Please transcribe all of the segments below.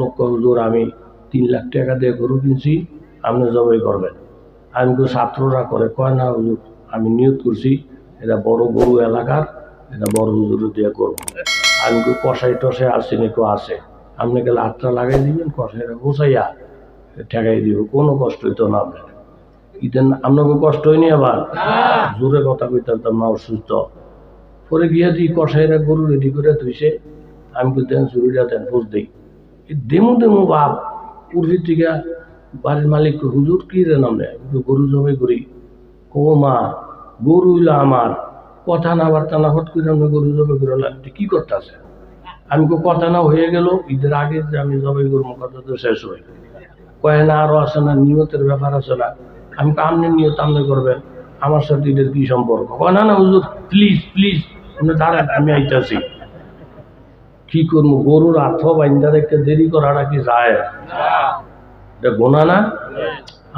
লোক হুজুর আমি তিন লাখ টাকা দিয়ে গরু কিনছি, আপনি জবাই করবেন। আমি তো ছাত্ররা করে, কয় না হুজুর, আমি নিয়োগ করছি, এটা বড় গরু এলাকার, এটা বড় হুজুর দিয়ে করব। আমি তো কষাই টসাই আসছি নাকি আছে? আপনি গেলে হাতটা লাগাই দিবেন কষাইটা বসাইয়া ঠেকাই দিব, কোনো কষ্ট হইতো না আপনার। ইতেন আপনাকে কষ্ট হয়নি আবার? জোরে কথা কইতাম না অসুস্থ। পরে গিয়া দিই কষাইরা গরু রেডি করে ধুইছে আমি তো দেন চুরিটা দেন বুঝ দিই। এই দেমু বাপ পূর্বীর থেকে বাড়ির মালিক হুজুর কি রে? নামে গরু জবাই করি। ও মা গরু হইল আমার। কথা না বার্তা না হট করে আমি গরু জবাই করে। লাগতে কি করতেছে? আমি কই, কথা না হয়ে গেল ঈদের আগে যে আমি জবাই করব কথা তো শেষ হয়ে কয় না আরও আছে না নিয়তের ব্যাপার আছে না। আমি আমনে নিয়ত আমনে করবেন। আমার সাথে ঈদের কি সম্পর্ক? কয় না না হুজুর প্লিজ প্লিজ আপনি দাঁড়ান আমি আইতাছি। কি করব? গরুর আর্থ বাইন্দা দেখতে দেরি করাটা কি যায়? এটা গোনা না?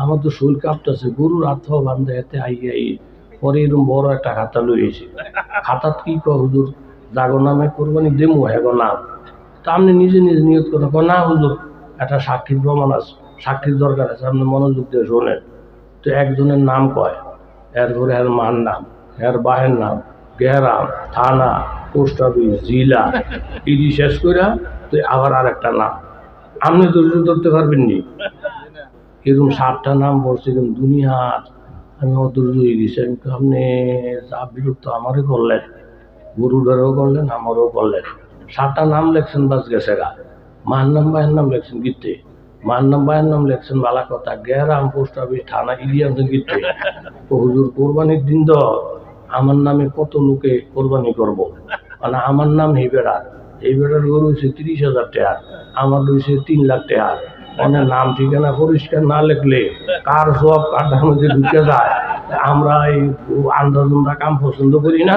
আমার তো শরীর কাঁপতেছে। গরুর আর্থ বান্ধে এতে আই আই পরে এরকম বড় একটা খাতা লইয়েছি খাতাত কি কয় হুজুর? জাগো নামে কোরবানি দেমু, হেগো নাম। তা আপনি নিজে নিজে নিয়ত করেন কয়, না হুজুর, একটা সাক্ষীর প্রমাণ আছে, সাক্ষীর দরকার আছে, আপনি মনোযোগ দিয়ে শোনেন। তো একজনের নাম কয়, এরপরে এর মার নাম, এর বাহের নাম গ্যারাম থানা পোস্ট অফিস, জিলা ইডি শেষ করে তো আবার আর একটা নাম। আপনি ধৈর্য ধরতে পারবেন নি। এরকম সাতটা নাম বলছিলাম দুনিয়ার। আমি অধৈর্য হয়ে গেছি, আমি তো আপনি যা বিরক্ত আমারই করলেন গরুটারও করলেন, আমারও করলেন। সাতটা নাম লেখছেন বাস গেছে গা। মার নাম বায়ের নাম লেখছেন গীতে মার নাম বায়ের নাম লেখছেন বালা কথা গ্যারাম পোস্ট অফিস, থানা ইলিয়ামসেন গীতে হুজুর, কোরবানির দিন তো, আমার নামে কত লোকে কোরবানি করব? মানে আমার নাম হেবেড়া এই বেড়ার গরু হচ্ছে তিরিশ হাজার টাকা আমার রয়েছে তিন লাখ টাকা অনেক নাম ঠিকানা পরিষ্কার না লিখলে কার সব কাটার মধ্যে ঢুকে যায়। আমরা এই আন্দাজুন্দা কাম পছন্দ করি না,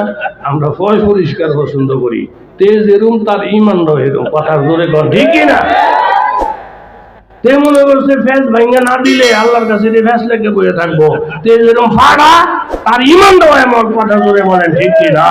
আমরা ফয় পরিষ্কার পছন্দ করি। তেজ এরম তার ইমান এরম কথার জোরে কর ঠিকই না? তে মনে করছে ফ্যাস ভাঙ্গা না দিলে আল্লাহর কাছে ফ্যাস লেগে বয়ে থাকব। তে যেরকম ফাড়া, তার ইমান এমন কথা জোরে বলেন ঠিক না?